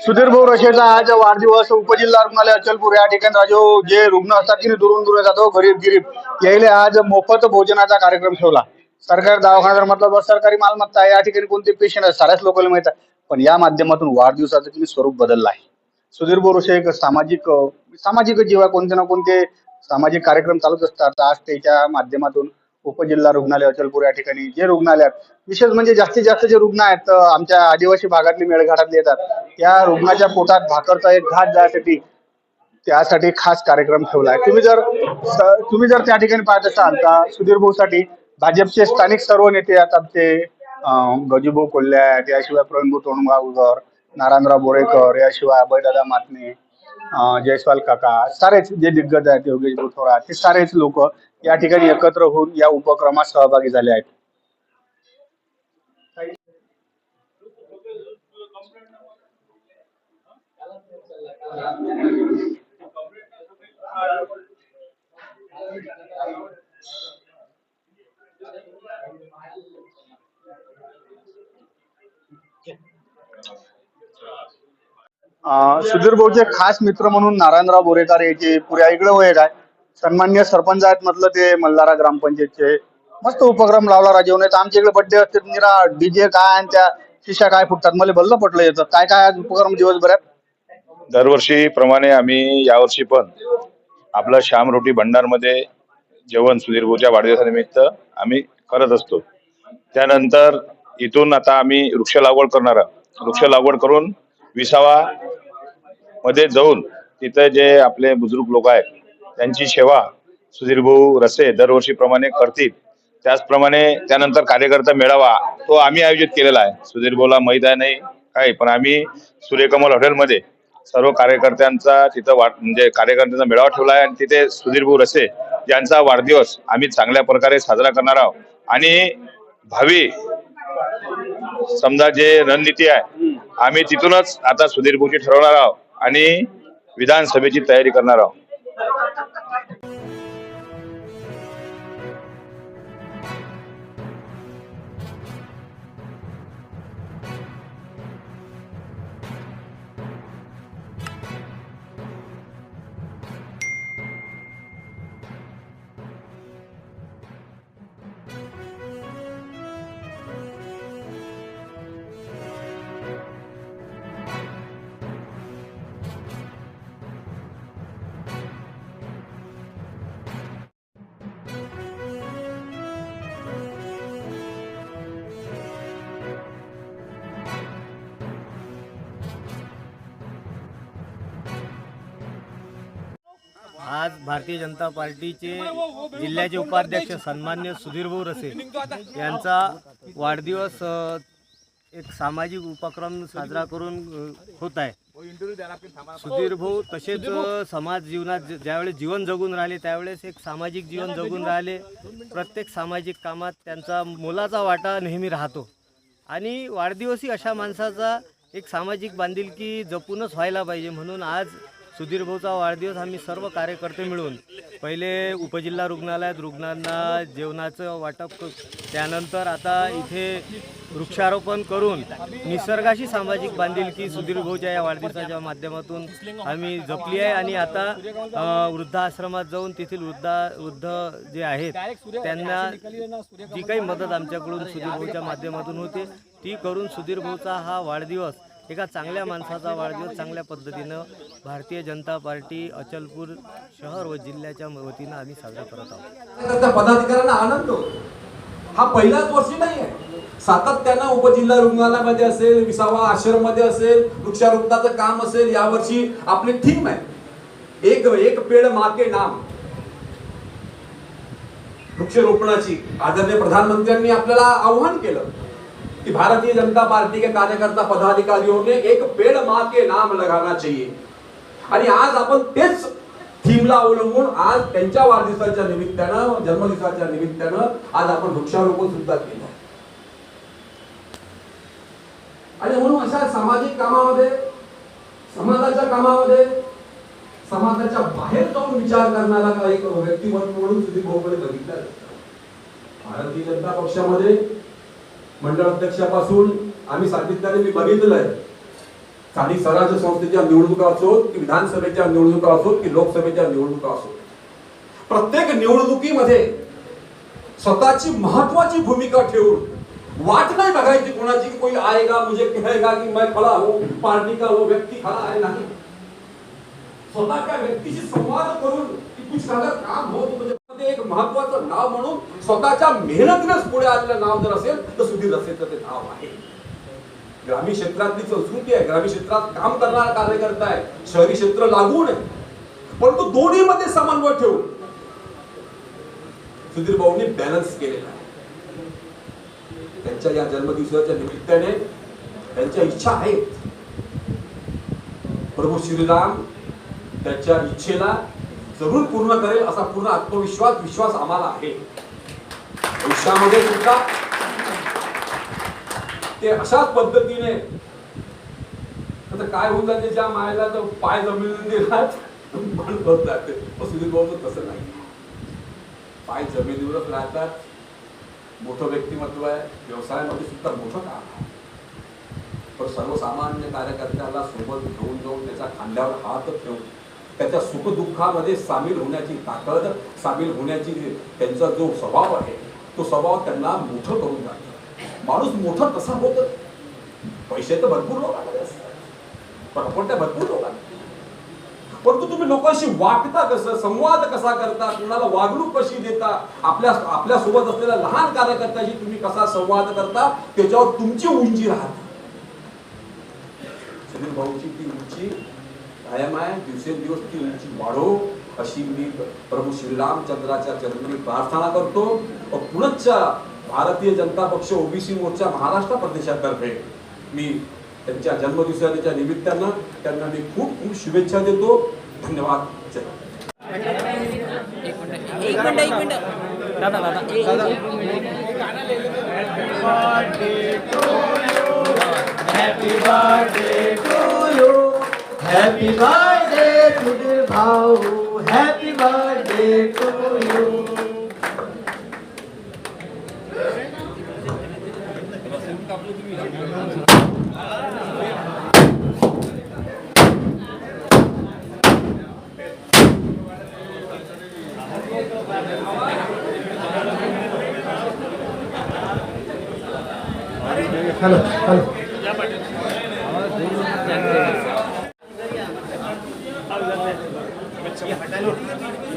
सुधीर भाऊ रशेचा आज वाढदिवस उपजिल्हा रुग्णालय अचलपूर या ठिकाणी राजो जे रुग्ण असतात की दुरून दुरून जातो गरीब गिरीब. यायले आज मोफत भोजनाचा कार्यक्रम ठेवला. सरकारी दवाखाना म्हटलं बस सरकारी मालमत्ता आहे. या ठिकाणी कोणते पेशंट आहे साऱ्याच लोकांना माहीत आहे. पण या माध्यमातून वाढदिवसाचं की स्वरूप बदललं आहे. सुधीर भाऊ एक सामाजिक सामाजिक जीव आहे कोणते ना कोणते सामाजिक कार्यक्रम चालूच असतात. आज त्याच्या माध्यमातून उपजिल्हा रुग्णालय अचलपूर या ठिकाणी. जे रुग्णालय विशेष म्हणजे जास्तीत जास्त जे रुग्ण आहेत आमच्या आदिवासी भागातले मेळघाटातले येतात त्या रुग्णाच्या पोटात भाकरचा एक घात जाण्यासाठी त्यासाठी खास कार्यक्रम ठेवला आहे. तुम्ही जर तुम्ही जर त्या ठिकाणी पाहत असाल तर सुधीर भाऊसाठी भाजपचे स्थानिक सर्व नेते आहेत आमचे गजूभाऊ कोल्हे आहेत याशिवाय प्रवीणभाऊ तोंडगावकर नारायणराव बोरेकर याशिवाय अभयदादा मातने जयस्वाल काका सारेच जे दिग्गज आहेत योगेश भोथोरा थोरात हे सारेच लोक या ठिकाणी एकत्र होऊन या उपक्रमात सहभागी झाले आहेत. सुधीर भाऊचे खास मित्र म्हणून नारायणराव बोरेकर याचे पुऱ्या इकडे वय आहे सन्मान्य सरपंच आहेत म्हटलं ते मल्हारा ग्रामपंचायतचे. मस्त उपक्रम लावला राजीवने. तर आमच्या इकडे बड्डे असते निरा डीजे काय आणि त्या शिशा काय फुटतात? मला भल्ल पटलं येतं काय काय आज उपक्रम दिवसभरात? दरवर्षी प्रमाणे आम्ही यावर्षी पण आपलं श्याम रोटी भंडारमध्ये जेवण सुधीर भाऊच्या वाढदिवसानिमित्त आम्ही करत असतो. त्यानंतर इथून आता आम्ही वृक्ष लागवड करणार आहोत. वृक्ष लागवड करून विसावा मध्ये जाऊन तिथे जे आपले बुजुर्ग लोक आहेत त्यांची सेवा सुधीर भाऊ रसे दरवर्षीप्रमाणे करतील. त्याचप्रमाणे त्यानंतर कार्यकर्ता मेळावा तो आम्ही आयोजित केलेला आहे. सुधीर भाऊला माहीत आहे नाही काही पण आम्ही सूर्यकमल हॉटेलमध्ये सर्व कार्यकर्त्यांचा तिथं वाट म्हणजे कार्यकर्त्यांचा मेळावा ठेवला आहे आणि तिथे सुधीर भाऊ रसे यांचा वाढदिवस आम्ही चांगल्या प्रकारे साजरा करणार आहोत. आणि भावी समजा जे रणनीती आहे आम्ही तिथूनच आता सुधीर भाऊची ठरवणार आहोत आणि विधानसभेची तयारी करणार आहोत. आज भारतीय जनता पार्टीचे जिल्ह्याचे उपाध्यक्ष सन्मान्य सुधीरभाऊ रसे यांचा वाढदिवस एक सामाजिक उपक्रम साजरा करून होत आहे. सुधीर भाऊ तसेच समाज जीवनात ज्यावेळेस जीवन जगून राहिले त्यावेळेस एक सामाजिक जीवन जगून राहिले. प्रत्येक सामाजिक कामात त्यांचा मोलाचा वाटा नेहमी राहतो. आणि वाढदिवसही अशा माणसाचा एक सामाजिक बांधिलकी जपूनच व्हायला पाहिजे म्हणून आज सुधीर भाऊचा वाढदिवस आम्ही सर्व कार्यकर्ते मिळून पहिले उपजिल्हा रुग्णालयात रुग्णांना जेवणाचं वाटप त्यानंतर आता इथे वृक्षारोपण करून निसर्गाशी सामाजिक बांधिलकी सुधीर भाऊच्या या वाढदिवसाच्या माध्यमातून आम्ही जपली आहे. आणि आता वृद्धाश्रमात जाऊन तेथील वृद्धा वृद्ध जे आहेत त्यांना जी काही मदत आमच्याकडून सुधीर भाऊच्या माध्यमातून होते ती करून सुधीर भाऊचा हा वाढदिवस एका चांगल्या माणसाचा वाढदिवस चांगल्या पद्धतीनं भारतीय जनता पार्टी अचलपूर शहर व जिल्ह्याच्या वतीनं आम्ही साजरा करत आहोत. पदाधिकाऱ्यांना आनंद हा पहिलाच वर्षी नाही आहे. सातत्यानं उपजिल्हा रुग्णालयामध्ये असेल विसावा आश्रममध्ये असेल वृक्षारोपणाचं काम असेल यावर्षी आपली थीम आहे. एक एक पेड माके नाम. वृक्षरोपणाची आदरणीय प्रधानमंत्र्यांनी आपल्याला आव्हान केलं. कि भारतीय जनता पार्टी के कार्यकर्ता पदाधिकारियों ने एक पेड़ माँ के नाम लगाना चाहिए। आणि आज आपण तेच थीमला अवलंबून आज त्यांच्या वाढदिवसाच्या निमित्तानं जन्मदिवसाच्या निमित्तानं आज आपण वृक्षारोपण सुद्धा केलं. आणि म्हणून अशा सामाजिक कामामध्ये समाजाच्या कामामध्ये समाजाच्या बाहेर जाऊन विचार करणारा का एक व्यक्तिमत्व म्हणून सुधीर भाऊकडे बघितला भारतीय जनता पक्षामध्ये मंडळ अध्यक्षापासून आम्ही सांगितल्याने मी बघितलंय स्थानिक स्वराज्य संस्थेच्या निवडणुका असोत की विधानसभेच्या निवडणुका असोत की लोकसभेच्या निवडणुका असोत प्रत्येक निवडणुकीमध्ये स्वतःची महत्वाची भूमिका ठेवून वाट नाही बघायची कोणाची की कोई आएगा मुझे कहेगा की मैं खड़ा हूं पार्टी का वो व्यक्ती खड़ा आहे नाही. स्वतःच्या व्यक्तीशी संवाद करून की कुछ अगर काम होत म्हणजे ते एक महत्वाचं नाव म्हणून स्वतःच्या मेहनतीनंच पुढे आलेलं नाव जर असेल तर सुधीर रसेचं ते नाव आहे. ग्रामीण क्षेत्रातली संस्कृती आहे. ग्रामीण क्षेत्रात काम करणारा कार्यकर्ता आहे. शहरी क्षेत्र लागू नये परंतु दोन्ही मध्ये समन्वय ठेवून सुधीर भाऊंनी बॅलन्स केलेला आहे. त्यांच्या या जन्मदिवसाच्या निमित्ताने त्यांच्या इच्छा आहेत. प्रभू श्रीराम त्याच्या इच्छेला जरूर पूर्ण करेल असा पूर्ण आत्मविश्वास विश्वास आम्हाला आहे. आयुष्यामध्ये सुद्धा ते अशाच पद्धतीने आता काय होऊन जाते ज्या मायला तर पाय जमिनीवर दिलाच मन करत जाते सुधीर भाऊ तसं नाही. पाय जमिनीवरच राहतात. मोठं व्यक्तिमत्व आहे. व्यवसायामध्ये सुद्धा मोठं काम आहे. पण सर्वसामान्य कार्यकर्त्याला सोबत घेऊन जाऊन त्याच्या खांद्यावर हात ठेवून त्याच्या सुखदुःखामध्ये सामील होण्याची ताकद सामील होण्याची त्यांचा जो स्वभाव आहे तो स्वभाव त्यांना मोठं करून जातो. माणूस मोठं कसा होत? पैसे तर भरपूर लोकांमध्ये असतात. प्रॉपर्ट्या भरपूर लोकांना परंतु तुम्ही लोकांशी वागता कसं? संवाद कसा करता? कुणाला वागणूक कशी देता? आपल्या आपल्यासोबत असलेल्या लहान कार्यकर्त्याशी तुम्ही कसा संवाद करता? त्याच्यावर तुमची उंची राहते. सुनील भाऊची ती उंची कायम आहे दिवसेंदिवस ती उंची वाढो अशी मी प्रभू श्रीरामचंद्राच्या चरणी प्रार्थना करतो. व पुनश्च भारतीय जनता पक्ष ओबीसी मोर्चा महाराष्ट्र प्रदेशातर्फे मी त्यांच्या जन्मदिवसाच्या निमित्तानं त्यांना मी खूप खूप शुभेच्छा देतो. धन्यवाद. जय हिंद. एक Happy birthday to the Bhau. Happy birthday to you. Hello, hello.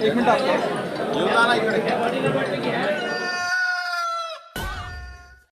యువత ఇక్కడ